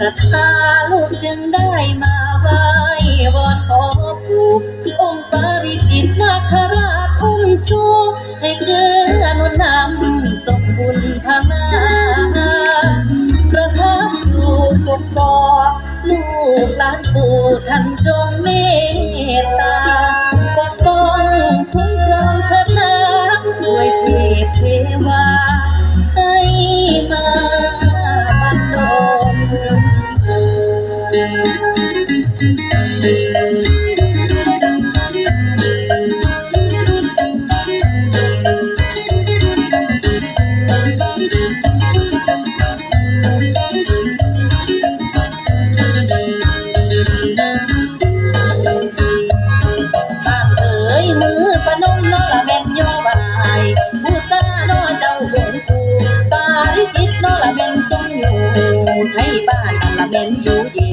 ทธาลูกจึงได้มาไหว้วอนขอปู่องค์ปาริจิตนาคราชอุ้มชูให้เกื้อนุนนำส่งบุญพานาประทับอยู่กตอลูกหลานปู่ท่านจงเมตาน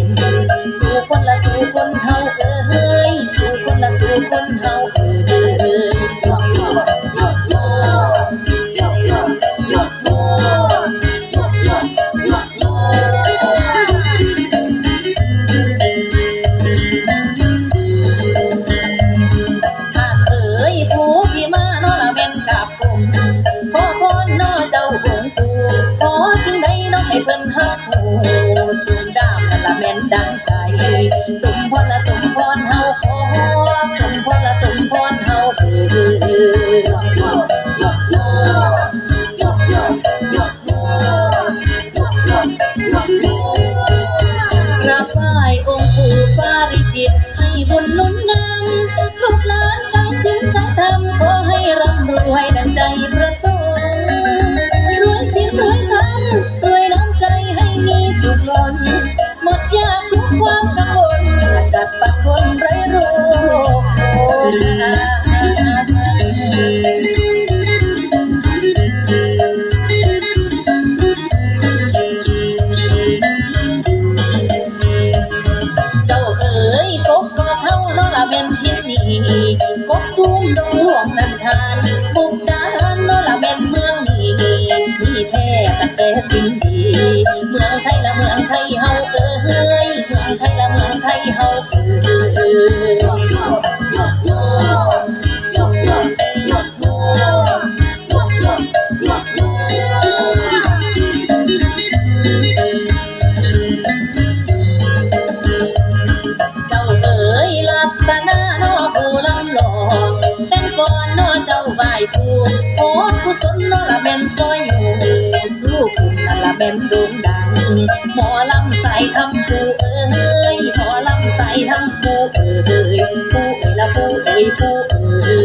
สมพรละสมพรเฮาขอสมพรละ ทานบุกดานน้อละเป็นเมืองนี้มีแท้กันแต่สิ่งดี เมืองไทยละเมืองไทยเฮาเอ้ยเมืองไทยละเมืองไทยเฮาเอ้ยยกโยยกโยยกโยยกโยยกยกเจ้าเอ๋ยลับตาหน้านอผู้ลำหลอกายผู้ขอกุศลนอละแม่นซอยอยู่สู้คุณนั่นละแม่นโด่งดังหมอลำใส่ทำผู้เอ้ยหมอลำใส่ทำผู้เอ้ยผู้เอ้ยละผู้เอ้ยผู้เอ้ย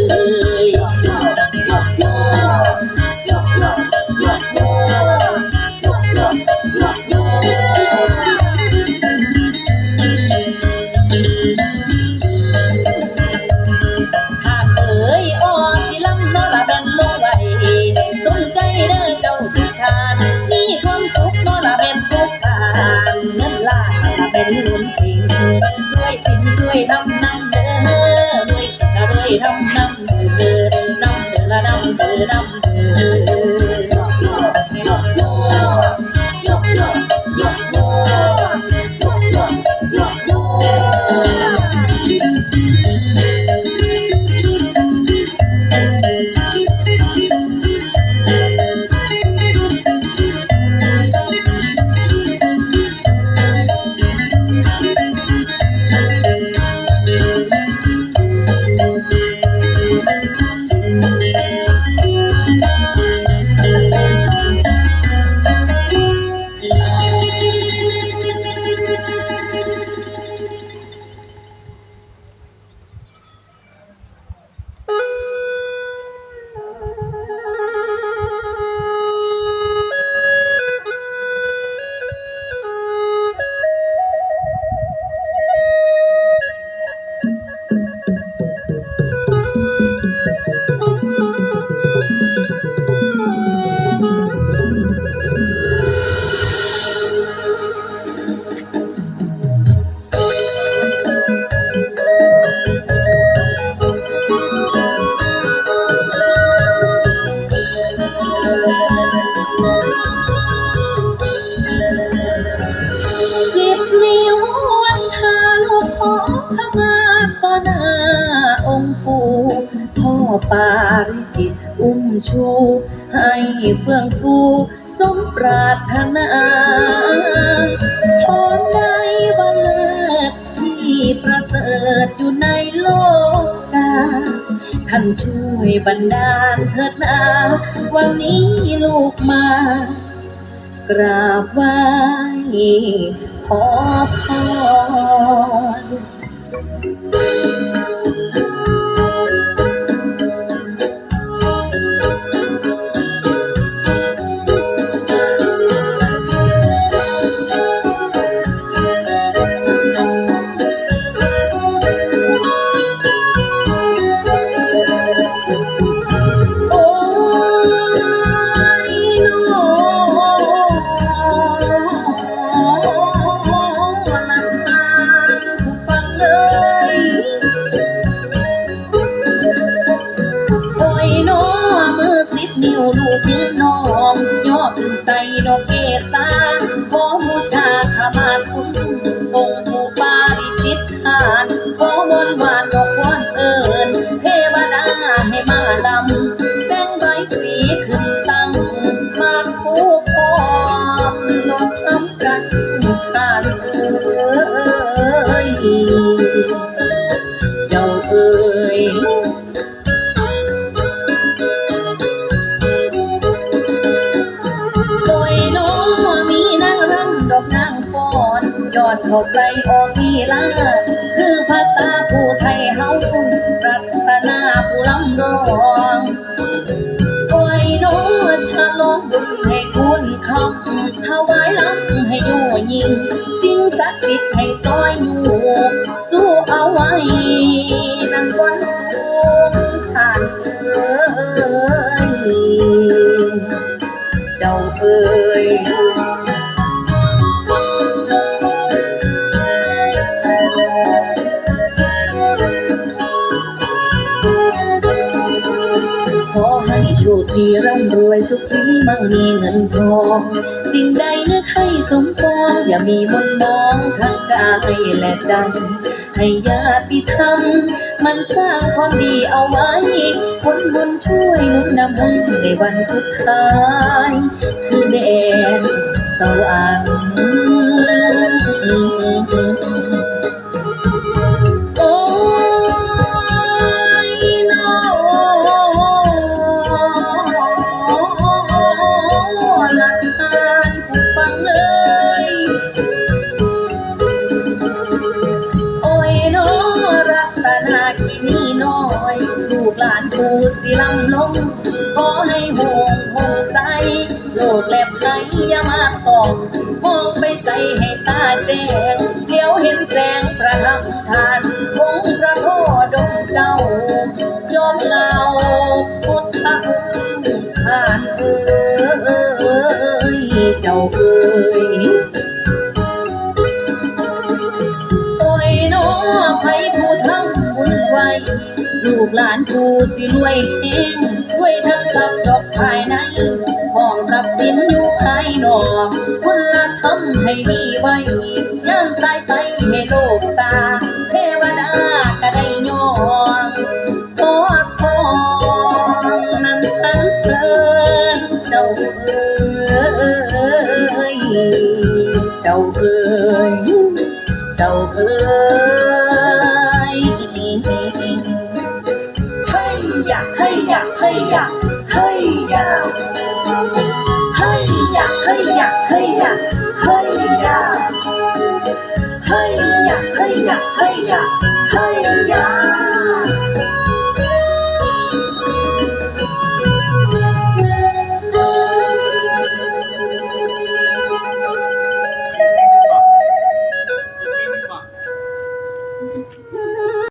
ด้วยสินด้วยทำน้ำเด้อด้วยสินด้วยทำน้ำเด้อน้ำเด้อละน้ำเด้อน้ำเด้อ สิบนิวันทาลูกขอมาต่อหน้าองคูพ่อปาริจิตอุ้มชู ให้เฟื่องฟูสมปรารถนาพนในวันเลิญที่ประเสริฐอยู่ในโลก ท่านช่วยบันดาลเถิดนาวันนี้ลูกมา กราบไหว้ขอพร น้องย่อขึ้นใส่ดอกเกษาขอบูชาขมาคุณองค์ผู้ปาริจิตทานขอมนวานดอกวอนเอิญเทวดาให้มาลำแบ่งใบสีขึ้นตั้งมาคู่พร้อมลดน้ำกันกัน เขาไกลออกอีลาคือภาษาผู้ไทยเฮารัตนาผู้ลำรองโอ้ยน้องฉลองบุญให้คุณคำถวายลำให้อยู่ยิ่งสิ่งศักดิ์สิทธิ์ให้ซอยอยู่ รวยสุขีมั่งมีเงินทองสิ่งใดนึกให้สมปองอย่ามีมนมองทั้งกายและใจให้ญาติธรรมมันสร้างความดีเอาไว้ผลบุญช่วยนุนนำให้ในวันสุดท้าย คือแดนสว่าง ลำลงขอให้หงหงใสโลกแลบไหลอย่ามาส่องมองไปใส่ให้ตาแจ้งเดี๋ยวเห็นแสงประทับทานคงพระโทดงเจ้ายอมเงาพุทธทานเอ้ยเจ้าเอ้ย กหลานผู้สิรวยแห้งด้วยทั้งรัพย์ดอกภายในห้องรับสินอยู่ภายนอกคุณละทำให้มีไว้ย่างตายไปให้โลกตาเทวดาก็ได้ยองขอพรนั้นสรรเสริญเจ้าเอ้ยเจ้าเอ้ยเจ้าเอ๋ยากให้อยาเฮ้ยยาเฮ้ยยาเฮ้ยยาเฮ้ยยาเฮ้ยยาเฮ้ยยาเฮ้ยยากให้อยากให้อยา